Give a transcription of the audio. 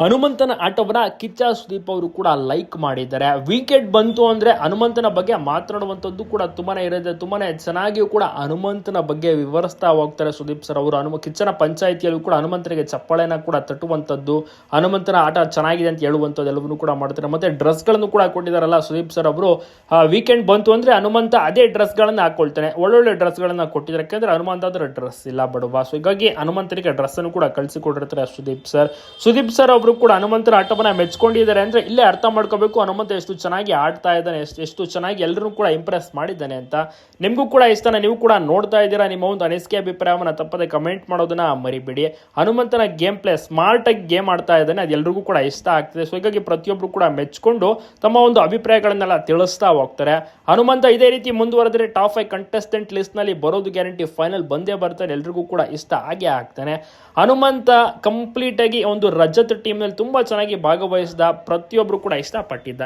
ಹನುಮಂತನ ಆಟವನ್ನ ಕಿಚ್ಚ ಸುದೀಪ್ ಅವರು ಕೂಡ ಲೈಕ್ ಮಾಡಿದ್ದಾರೆ. ವಿಕೆಟ್ ಬಂತು ಅಂದ್ರೆ ಹನುಮಂತನ ಬಗ್ಗೆ ಮಾತನಾಡುವಂತದ್ದು ಕೂಡ ತುಂಬಾನೇ ಇರುತ್ತೆ. ತುಂಬಾನೇ ಚೆನ್ನಾಗಿಯೂ ಕೂಡ ಹನುಮಂತನ ಬಗ್ಗೆ ವಿವರಿಸ್ತಾ ಹೋಗ್ತಾರೆ ಸುದೀಪ್ ಸರ್ ಅವರು. ಹನುಮ, ಕಿಚ್ಚನ ಪಂಚಾಯಿತಿಯಲ್ಲೂ ಕೂಡ ಹನುಮಂತನಿಗೆ ಚಪ್ಪಾಳೆನ ಕೂಡ ತಟ್ಟುವಂಥದ್ದು, ಹನುಮಂತನ ಆಟ ಚೆನ್ನಾಗಿದೆ ಅಂತ ಹೇಳುವಂಥದ್ದು ಎಲ್ಲವನ್ನೂ ಕೂಡ ಮಾಡ್ತಾರೆ. ಮತ್ತೆ ಡ್ರೆಸ್ಗಳನ್ನು ಕೂಡ ಕೊಟ್ಟಿದ್ದಾರಲ್ಲ ಸುದೀಪ್ ಸರ್ ಅವರು. ವೀಕೆಂಡ್ ಬಂತು ಅಂದ್ರೆ ಹನುಮಂತ ಅದೇ ಡ್ರೆಸ್ಗಳನ್ನ ಹಾಕೊಳ್ತಾನೆ. ಒಳ್ಳೊಳ್ಳೆ ಡ್ರೆಸ್ಗಳನ್ನು ಕೊಟ್ಟಿದ್ದಾರೆ. ಯಾಕಂದ್ರೆ ಹನುಮಂತ ಆದ್ರೆ ಡ್ರೆಸ್ ಇಲ್ಲ ಬಡವ ಸೊ ಹೀಗಾಗಿ ಹನುಮಂತನಿಗೆ ಡ್ರೆಸ್ ಅನ್ನು ಕೂಡ ಕಳಿಸಿಕೊಟ್ಟಿರ್ತಾರೆ ಸುದೀಪ್ ಸರ್. ಸುದೀಪ್ ಸರ್ ಅವರು ಕೂಡ ಹನುಮಂತನ ಆಟವನ್ನು ಮೆಚ್ಕೊಂಡಿದ್ದಾರೆ ಅಂದರೆ ಇಲ್ಲೇ ಅರ್ಥ ಮಾಡ್ಕೋಬೇಕು. ಹನುಮಂತ ಎಷ್ಟು ಚೆನ್ನಾಗಿ ಆಡ್ತಾ ಇದ್ದಾನೆ, ಎಷ್ಟು ಎಷ್ಟು ಚೆನ್ನಾಗಿ ಎಲ್ಲರೂ ಕೂಡ ಇಂಪ್ರೆಸ್ ಮಾಡಿದ್ದಾನೆ ಅಂತ ನಿಮಗೂ ಕೂಡ ಇಷ್ಟನ ನೀವು ಕೂಡ ನೋಡ್ತಾ ಇದ್ದೀರಾ. ನಿಮ್ಮ ಒಂದು ಅನಿಸಿಕೆ ಅಭಿಪ್ರಾಯವನ್ನು ತಪ್ಪದೆ ಕಮೆಂಟ್ ಮಾಡೋದನ್ನ ಮರಿಬೇಡಿ. ಹನುಮಂತನ ಗೇಮ್ ಪ್ಲೇ ಸ್ಮಾರ್ಟ್ ಆಗಿ ಗೇಮ್ ಆಡ್ತಾ ಇದ್ದಾನೆ, ಅದು ಎಲ್ರಿಗೂ ಕೂಡ ಇಷ್ಟ ಆಗ್ತಿದೆ. ಸೊ ಹೀಗಾಗಿ ಪ್ರತಿಯೊಬ್ಬರು ಕೂಡ ಮೆಚ್ಕೊಂಡು ತಮ್ಮ ಒಂದು ಅಭಿಪ್ರಾಯಗಳನ್ನೆಲ್ಲ ತಿಳಿಸ್ತಾ ಹೋಗ್ತಾರೆ. ಹನುಮಂತ ಇದೇ ರೀತಿ ಮುಂದುವರೆದ್ರೆ ಟಾಪ್ ಫೈವ್ ಕಂಟೆಸ್ಟೆಂಟ್ ಲಿಸ್ಟ್ನಲ್ಲಿ ಬರೋದು ಗ್ಯಾರಂಟಿ ಫೈನಲ್ ಬಂದೇ ಬರ್ತಾನೆ ಎಲ್ರಿಗೂ ಕೂಡ ಇಷ್ಟ ಆಗೇ ಆಗ್ತಾನೆ. ಹನುಮಂತ ಕಂಪ್ಲೀಟ್ ಆಗಿ ಒಂದು ರಜತ್ ಟೀಮ್ನಲ್ಲಿ ತುಂಬಾ ಚೆನ್ನಾಗಿ ಭಾಗವಹಿಸಿದ ಪ್ರತಿಯೊಬ್ಬರು ಕೂಡ ಇಷ್ಟಪಟ್ಟಿದ್ದಾರೆ.